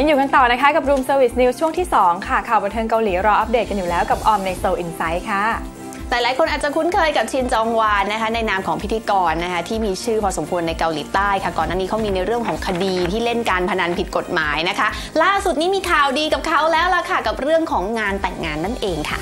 ยังอยู่กันต่อนะคะกับ Room Service News ช่วงที่ 2 ค่ะ ข่าวบันเทิงเกาหลีรออัปเดตกันอยู่แล้วกับออมใน Seoul Insight ค่ะแต่หลายคนอาจจะคุ้นเคยกับชินจองวานนะคะในนามของพิธีกรนะคะที่มีชื่อพอสมควรในเกาหลีใต้ค่ะก่อนหน้านี้เขามีในเรื่องของคดีที่เล่นการพนันผิดกฎหมายนะคะ ล่าสุดนี้มีข่าวดีกับเขาแล้วล่ะค่ะกับเรื่องของงานแต่งงานนั่นเองค่ะ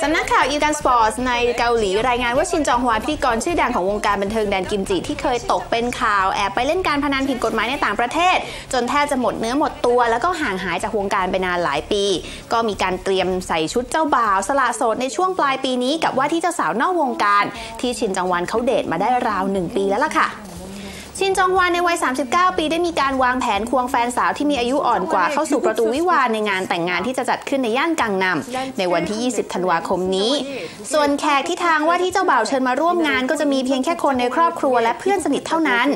สำนักข่าวอีกันสปอร์ตในเกาหลีรายงานว่าชินจองฮวาพิธีกรชื่อดังของวงการบันเทิงแดนกิมจิที่เคยตกเป็นข่าวแอบไปเล่นการพนันผิดกฎหมายในต่างประเทศ จนแทบจะหมดเนื้อหมดตัว แล้วก็ห่างหายจากวงการไปนานหลายปี ก็มีการเตรียมใส่ชุดเจ้าบ่าว สละโสดในช่วงปลายปีนี้กับว่าที่เจ้าสาวนอกวงการ ที่ชินจองวันเขาเดทมาได้ราวหนึ่งปีแล้วล่ะค่ะ ชินจองฮวานในวัย 39 ปีได้มีการวางแผนควงแฟนสาวที่มีอายุอ่อนกว่าเข้าสู่ประตูวิวาห์ในงานแต่งงานที่จะจัดขึ้นในย่านกังนำในวันที่ 20 ธันวาคมนี้ ส่วนแขกที่ทางว่าที่เจ้าบ่าวเชิญมาร่วมงานก็จะมีเพียงแค่คนในครอบครัวและเพื่อนสนิทเท่านั้น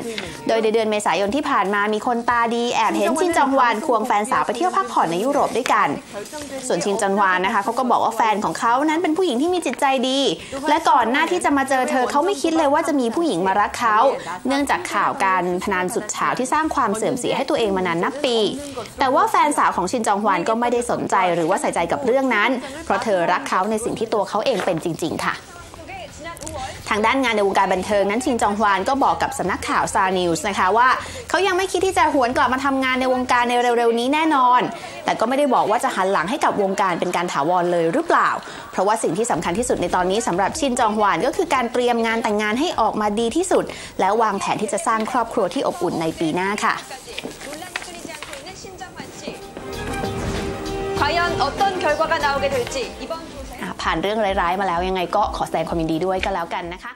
โดยในเดือนเมษายนที่ผ่านมามีคนตาดีแอบเห็นชินจองฮวานควงแฟนสาวไปเที่ยวพักผ่อนในยุโรปด้วยกัน ส่วนชินจองฮวานนะคะเขาก็บอกว่าแฟนของเขานั้นเป็นผู้หญิงที่มีจิตใจดี และก่อนหน้าที่จะมาเจอเธอเขาไม่คิดเลยว่าจะมีผู้หญิงมารักเขา เนื่องจากข่าวการพนันสุดเฉาที่สร้างความเสื่อมเสียให้ตัวเองมานานนับปี แต่ว่าแฟนสาวของชินจองฮวานก็ไม่ได้สนใจหรือว่าใส่ใจกับเรื่องนั้น เพราะเธอรักเขาในสิ่งที่ตัวเขาเองเป็นจริง ๆ ค่ะ ทางด้านงานในวงการบันเทิงนั้นชินจองฮวานก็บอกกับสำนักข่าวซานิวส์นะคะว่าเขายังไม่คิดที่จะหวนกลับมาทำงานในวงการในเร็วๆนี้แน่นอน แต่ก็ไม่ได้บอกว่าจะหันหลังให้กับวงการเป็นการถาวรเลยหรือเปล่า เพราะว่าสิ่งที่สำคัญที่สุดในตอนนี้สำหรับชินจองฮวานก็คือการเตรียมงานแต่งงานให้ออกมาดีที่สุด และวางแผนที่จะสร้างครอบครัวที่อบอุ่นในปีหน้าค่ะ 과연 어떤 결과가 나오게 될지 이번 조사 อ่ะ ผ่านเรื่องร้ายๆมาแล้วยังไงก็ขอแสดงความยินดีด้วยก็แล้วกันนะคะ